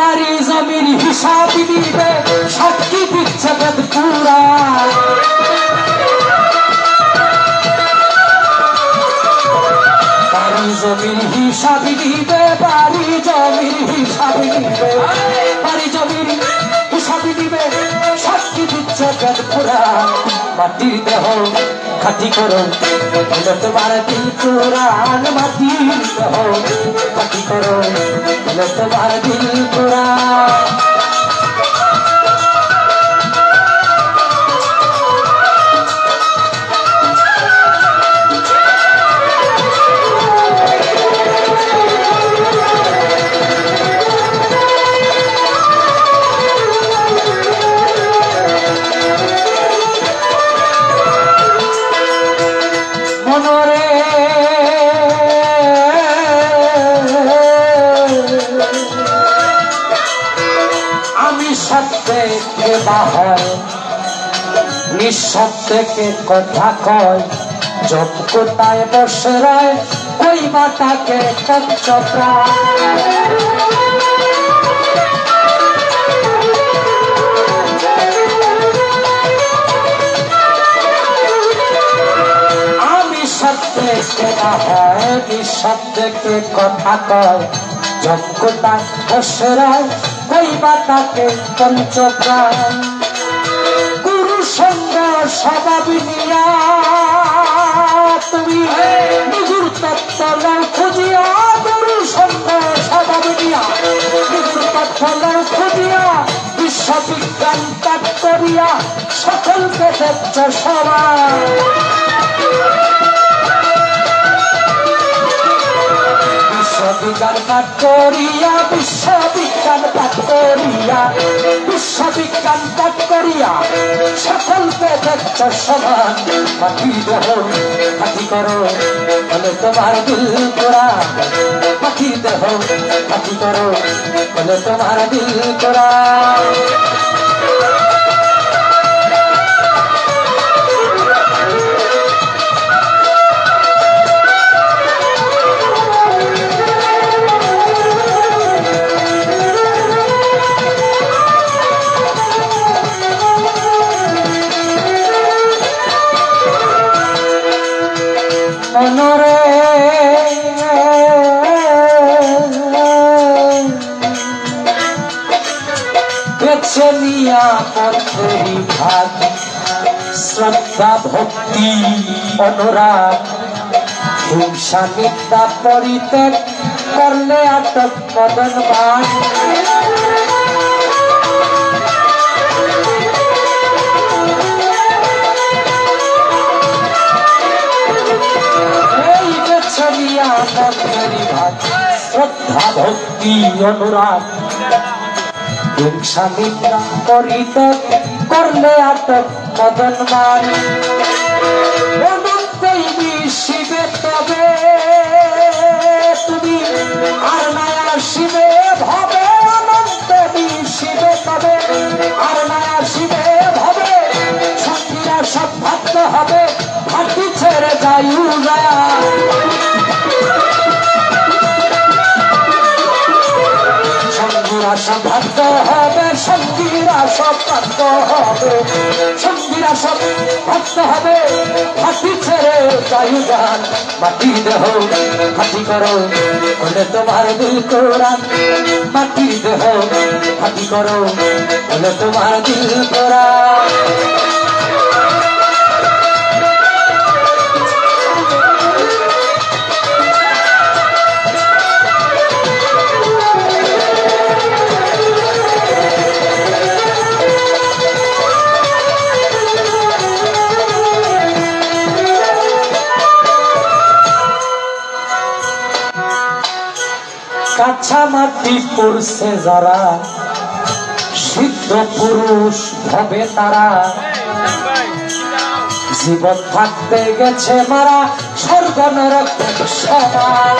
বাড়ি জমির হিসাব দিবে সাক্ষী দিচ্ছে পুরা। বাড়ি জমির হিসাব দিবে বাড়ি জমির হিসাব দিবে বাড়ি জমির হিসাব দিবে সাক্ষী দিচ্ছে পুরা। মাটির দেহ খাটি করো তোমার দিল মাটি খাটি করো তোমার দিল পুরাণ আমি সত্যকে বাহার নিঃশব্দকে কথা কয়? জপ কোথায় বসে রয়? ওই মাতাকে সত্যকে হয়? নিঃশব্দকে কথা কয়? যোগ্যতা বসরায় কইবা তাকে পঞ্চপ্রাণ। গুরু সঙ্গ স্বভাব নিয়া তুমি নিজুর তত্ত্ব খুঁজিয়া গুরু সঙ্গ স্বভাব নিয়া নিজুর তত্ত্ব খুঁজিয়া বিশ্ববিজ্ঞান ত্যাগ করিয়া সকলকে দেখছ সবাই। বিশ্ববিজ্ঞান পাঠ করিয়া, বিশ্ববিজ্ঞান পাঠ করিয়া, বিশ্ববিজ্ঞান পাঠ করিয়া সকলকে দেখছ সমান। পাখি দেহ পাখি করো, বলে তোমার দিল করা পাখি দেহ পাখি করো, বলে তোমার দিল করা মনরে বেছে নিয়া পথেরি ভাগ শ্রদ্ধা ভক্তি অনুরাগ হিংসা নিন্দা পরিত্যাগ করলে আটক মদন ভাগ শ্রদ্ধা ভক্তি অনুরাগ। হিংসা নিন্দা পরিত্যাগ করলে আটক মদন মারি ভাগ্য হবে, সঙ্গীরা সব ভাগ্য হবে। সঙ্গীরা সব ভক্ত হবে। হাতি ছেড়ে চাই গান মাটি দেহ, হাতি করো, বলে তোমার দিল কোরআন। মাটি দেহ, হাতি করো, বলে তোমার দিল কোরআন। পড়ছে যারা সিদ্ধ পুরুষ হবে তারা। জীবন থাকতে গেছে মারা স্বর্গ নরক সমান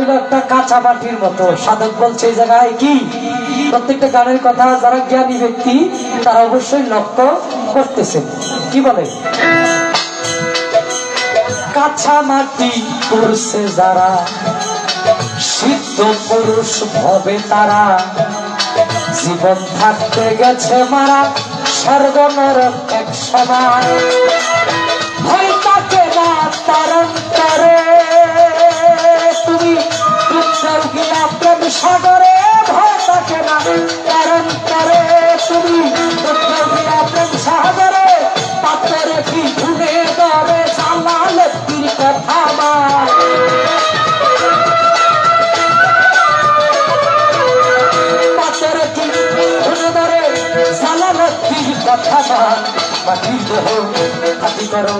একটা কাঁচা মাটির মতো। সাধক বলছে এই জায়গায় কি? প্রত্যেকটা গানের কথা যারা জ্ঞানী ব্যক্তি, তারা অবশ্যই লক্ষ্য করতেছেন। কি বলে? কাঁচা মাটি করছে যারা, সিদ্ধ পুরুষ ভবে তারা। জীবন থাকতে গেছে মারা সর্বনরক এক সময়। কথা মাটির দেহ? হাতি করো,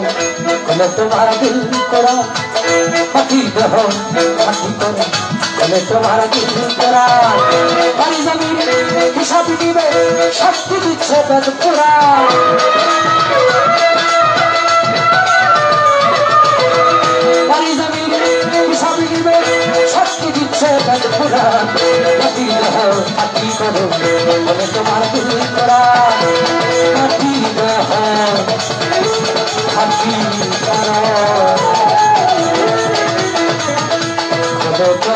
কলে তোমার দিল করা। মাটির দেহ হাতি করো, কলে তোমার দিল করা। বাড়ি জমির হিসাব দিবে শক্তি দিচ্ছে বেদ কলে